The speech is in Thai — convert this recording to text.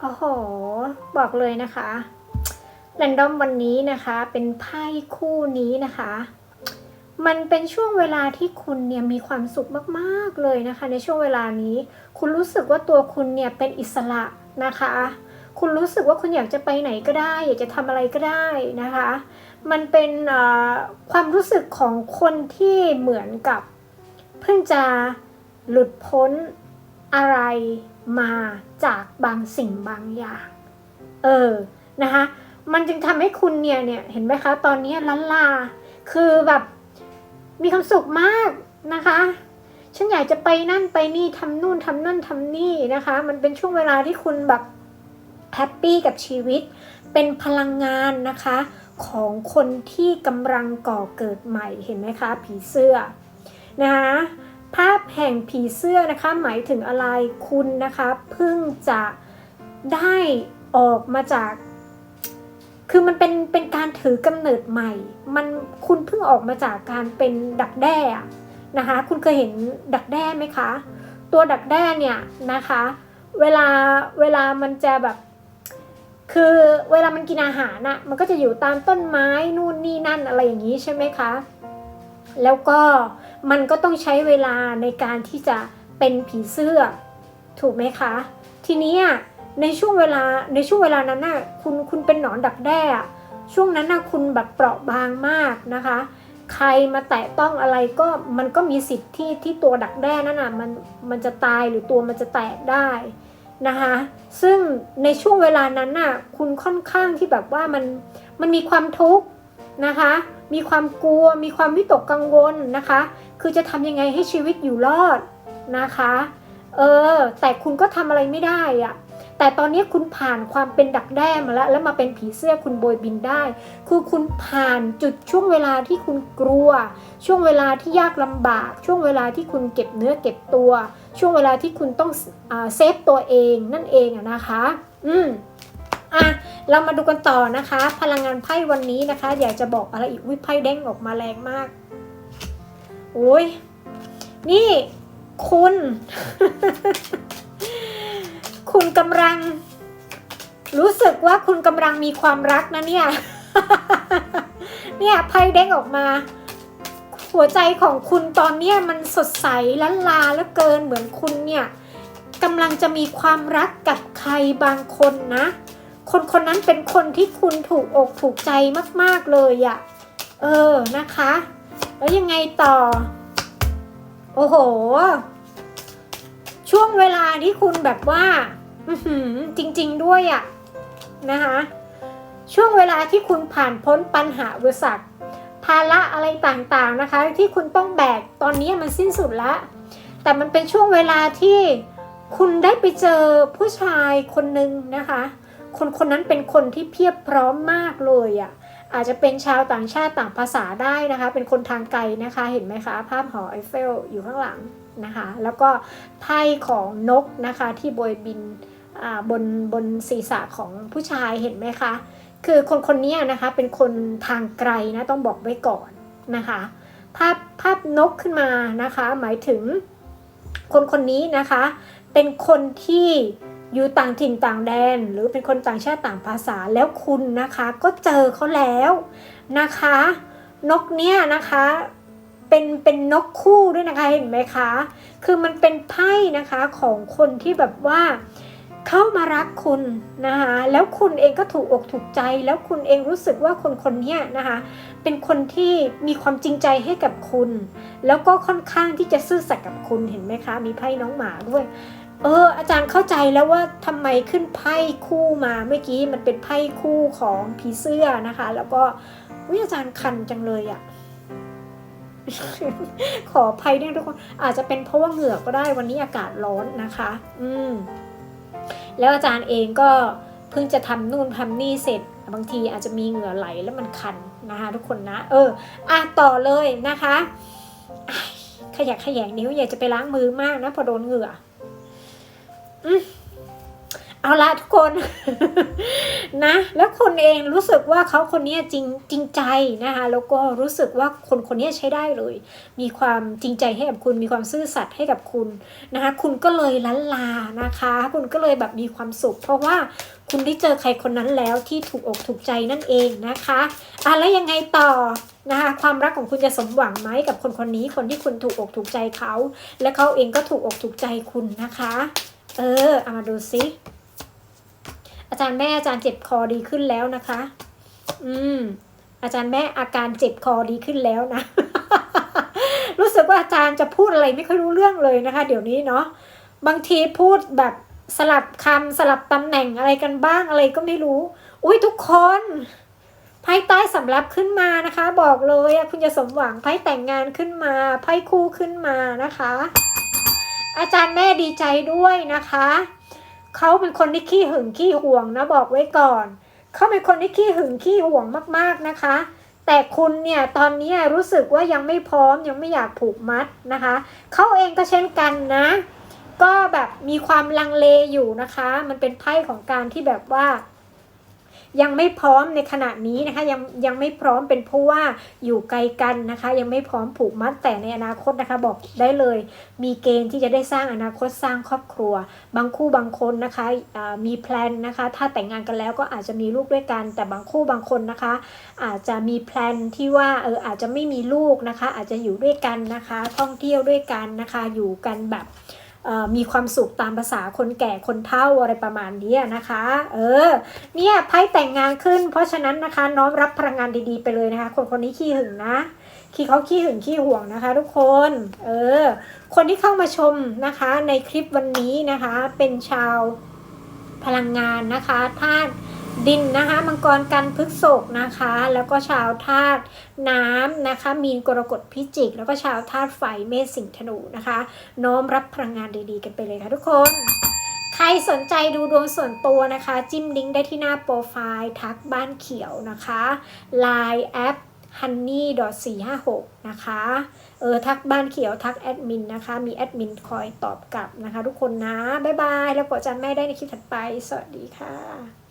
โอ้โห บอกเลยนะคะแรนดอมวันนี้นะคะเป็นไพ่คู่นี้นะคะ มันเป็นช่วงเวลาที่คุณเนี่ยมีความสุขมากๆเลยนะคะ ในช่วงเวลานี้ คุณรู้สึกว่าตัวคุณเนี่ยเป็นอิสระนะคะ คุณรู้สึกว่าคุณอยากจะไปไหนก็ได้ อยากจะทำอะไรก็ได้นะคะ มันเป็นความรู้สึกของคนที่เหมือนกับ เพิ่งจะหลุดพ้น อะไรมาจากบางสิ่งบางอย่าง เออนะคะมันจึงทำให้คุณเนี่ยเนี่ยเห็นไหมคะ ตอนนี้ลันลา คือแบบมีความสุขมากนะคะ ฉันอยากจะไปนั่นไปนี่ทำนู่นทำนั่นทำนี่นะคะ มันเป็นช่วงเวลาที่คุณแบบแฮปปี้กับชีวิต เป็นพลังงานนะคะ ของคนที่กำลังก่อเกิดใหม่เห็นไหมคะ ผีเสื้อนะคะ ภาพแห่งผีเสื้อนะคะหมายถึงอะไรคุณนะคะเพิ่งจะได้ออกมาจาก คือมันเป็นเป็นการถือกำเนิดใหม่ มันคุณเพิ่งออกมาจากการเป็นดักแด้อะนะคะ คุณเคยเห็นดักแด้ไหมคะ ตัวดักแด้เนี่ยนะคะ เวลาเวลามันจะแบบ คือเวลามันกินอาหารน่ะมันก็จะอยู่ตามต้นไม้นู่นนี่นั่นอะไรอย่างนี้ใช่ไหมคะ แล้วก็มันก็ต้องใช้เวลาในการที่จะเป็นผีเสื้อ ถูกไหมคะ ทีนี้ในช่วงเวลาในช่วงเวลานั้นน่ะคุณคุณเป็นหนอนดักแด้อะช่วงนั้นน่ะคุณแบบเปราะบางมากนะคะ ใครมาแตะต้องอะไรก็มันก็มีสิทธิ์ที่ที่ตัวดักแด้นั่นน่ะมันมันจะตายหรือตัวมันจะแตกได้นะคะซึ่งในช่วงเวลานั้นน่ะคุณค่อนข้างที่แบบว่ามันมันมีความทุกข์ นะคะ มีความกลัว มีความวิตกกังวลนะคะ คือจะทำยังไงให้ชีวิตอยู่รอดนะคะ เออ แต่คุณก็ทำอะไรไม่ได้อะแต่ตอนนี้คุณผ่านความเป็นดักแด้มาแล้ว แล้วมาเป็นผีเสื้อคุณโบยบินได้ คือคุณผ่านจุดช่วงเวลาที่คุณกลัว ช่วงเวลาที่ยากลำบาก ช่วงเวลาที่คุณเก็บเนื้อเก็บตัว ช่วงเวลาที่คุณต้องอเซฟตัวเองนั่นเองอะนะคะ อืมอะ เรามาดูกันต่อนะคะ พลังงานไพ่วันนี้นะคะ อยากจะบอกอะไรอีกวิไพ่เด้งออกมาแรงมากโอ้ยนี่คุณ คุณกำลัง รู้สึกว่าคุณกำลังมีความรักนะเนี่ย เนี่ยไพ่เด้งออกมา หัวใจของคุณตอนเนี้ยมันสดใสล้านลาแล้วเกินเหมือนคุณเนี่ยกำลังจะมีความรักกับใครบางคนนะ คนคนนั้นเป็นคนที่คุณถูกอกถูกใจมาก ๆเลยอะเออนะคะ แล้วยังไงต่อ โอ้โห ช่วงเวลาที่คุณแบบว่าอจริง ๆ ด้วยอะนะคะ ช่วงเวลาที่คุณผ่านพ้นปัญหาอุปสรรคภาระอะไรต่างๆนะคะ ที่คุณต้องแบกตอนนี้มันสิ้นสุดแล้วแต่มันเป็นช่วงเวลาที่คุณได้ไปเจอผู้ชายคนหนึ่งนะคะ คนคนนั้นเป็นคนที่เพียบพร้อมมากเลยอะ่ะอาจจะเป็นชาวต่างชาติต่างภาษาได้นะคะ เป็นคนทางไกลนะคะ เห็นไหมคะ ภาพหอไอเฟลอยู่ข้างหลังนะคะ แล้วก็ไพ่ของนกนะคะที่โบยบินบนบนศีรษะของผู้ชายเห็นไหมคะ คือคนคนนี้นะคะเป็นคนทางไกลนะต้องบอกไว้ก่อนนะคะ ภาพภาพนกขึ้นมานะคะ หมายถึงคนคนนี้นะคะ เป็นคนที่ อยู่ต่างถิ่นต่างแดน หรือเป็นคนต่างชาติต่างภาษาแล้วคุณนะคะก็เจอเขาแล้วนะคะ นกเนี่ยนะคะเป็นเป็นนกคู่ด้วยนะคะเห็นไหมคะ คือมันเป็นไพ่นะคะของคนที่แบบว่าเข้ามารักคุณนะคะแล้วคุณเองก็ถูกอกถูกใจ แล้วคุณเองรู้สึกว่าคนคนเนี้ยนะคะเป็นคนที่มีความจริงใจให้กับคุณ แล้วก็ค่อนข้างที่จะซื่อสัตย์กับคุณเห็นไหมคะ มีไพ่น้องหมาด้วย เออ อาจารย์เข้าใจแล้วว่าทำไมขึ้นไพ่คู่มาเมื่อกี้มันเป็นไพ่คู่ของผีเสื้อนะคะ แล้วก็วิอาจารย์คันจังเลยอะ่ะขออภัยด้วยทุกคนอาจจะเป็นเพราะว่าเหงื่อก็ได้วันนี้อากาศร้อนนะคะ อืมแล้วอาจารย์เองก็เพิ่งจะทำนู่นทำนี่เสร็จ บางทีอาจจะมีเหงื่อไหลแล้วมันคันนะคะทุกคนนะ เออ อะต่อเลยนะคะ ขยักขยงนิ้วอยากจะไปล้างมือมากนะพอโดนเหงื่อ เอาละทุกคน นะ แล้วคนเองรู้สึกว่าเขาคนนี้จริงจริงใจนะคะแล้วก็รู้สึกว่าคนคนนี้ใช้ได้เลย มีความจริงใจให้กับคุณมีความซื่อสัตย์ให้กับคุณนะคะคุณก็เลยล้นลานะคะ คุณก็เลยแบบมีความสุข เพราะว่าคุณได้เจอใครคนนั้นแล้วที่ถูกอกถูกใจนั่นเองนะคะอะแล้วยังไงต่อนะคะความรักของคุณจะสมหวังไหมกับคนคนนี้คนที่คุณถูกอกถูกใจเขาและเขาเองก็ถูกอกถูกใจคุณนะคะ เออ เอามาดูซิ อาจารย์แม่อาจารย์เจ็บคอดีขึ้นแล้วนะคะ อืม อาจารย์แม่อาการเจ็บคอดีขึ้นแล้วนะ รู้สึกว่าอาจารย์จะพูดอะไรไม่ค่อยรู้เรื่องเลยนะคะ เดี๋ยวนี้เนาะ บางทีพูดแบบสลับคำสลับตำแหน่งอะไรกันบ้างอะไรก็ไม่รู้ อุ้ยทุกคนไพ่ใต้สำรับขึ้นมานะคะ บอกเลยคุณจะสมหวังไพ่แต่งงานขึ้นมาไพ่คู่ขึ้นมานะคะ อาจารย์แม่ดีใจด้วยนะคะ เขาเป็นคนที่ขี้หึงขี้ห่วงนะบอกไว้ก่อน เขาเป็นคนที่ขี้หึงขี้ห่วงมากๆนะคะ แต่คุณเนี่ยตอนนี้รู้สึกว่ายังไม่พร้อมยังไม่อยากผูกมัดนะคะ เขาเองก็เช่นกันนะ ก็แบบมีความลังเลอยู่นะคะ มันเป็นไพ่ของการที่แบบว่า ยังไม่พร้อมในขณะนี้นะคะยังยังไม่พร้อมเป็นเพราะว่าอยู่ไกลกันนะคะ ยังไม่พร้อมผูกมัดแต่ในอนาคตนะคะบอกได้เลย มีเกณฑ์ที่จะได้สร้างอนาคตสร้างครอบครัว บางคู่บางคนนะคะมีแพลนนะคะ ถ้าแต่งงานกันแล้วก็อาจจะมีลูกด้วยกัน แต่บางคู่บางคนนะคะ อาจจะมีแพลนที่ว่าเอออาจจะไม่มีลูกนะคะ อาจจะอยู่ด้วยกันนะคะ ท่องเที่ยวด้วยกันนะคะ อยู่กันแบบ มีความสุขตามภาษาคนแก่คนเฒ่าอะไรประมาณนี้นะคะ เออ เนี่ยไพ่แต่งงานขึ้น เพราะฉะนั้นนะคะน้อมรับพลังงานดีๆไปเลยนะคะ คนคนนี้ขี้หึงนะขี้เขาขี้หึงขี้ห่วงนะคะ ทุกคน เออ คนที่เข้ามาชมนะคะ ในคลิปวันนี้นะคะ เป็นชาวพลังงานนะคะธาตุ ดินนะคะมังกรกันพฤกษกนะคะ แล้วก็ชาวธาตุน้ำนะคะ มีนกรกฎพิจิก แล้วก็ชาวธาตุไฟเมษสิงห์ธนูนะคะ น้อมรับพลังงานดีๆ กันไปเลยค่ะทุกคน ใครสนใจดูดวงส่วนตัวนะคะ จิ้มลิงก์ได้ที่หน้าโปรไฟล์ทักบ้านเขียวนะคะ Line แอป honey 456นะคะ เออ ทักบ้านเขียวทักแอดมินนะคะ มีแอดมินคอยตอบกลับนะคะ ทุกคนนะ บ๊ายบาย แล้วกดจันแม่ได้ในคลิปถัดไป สวัสดีค่ะ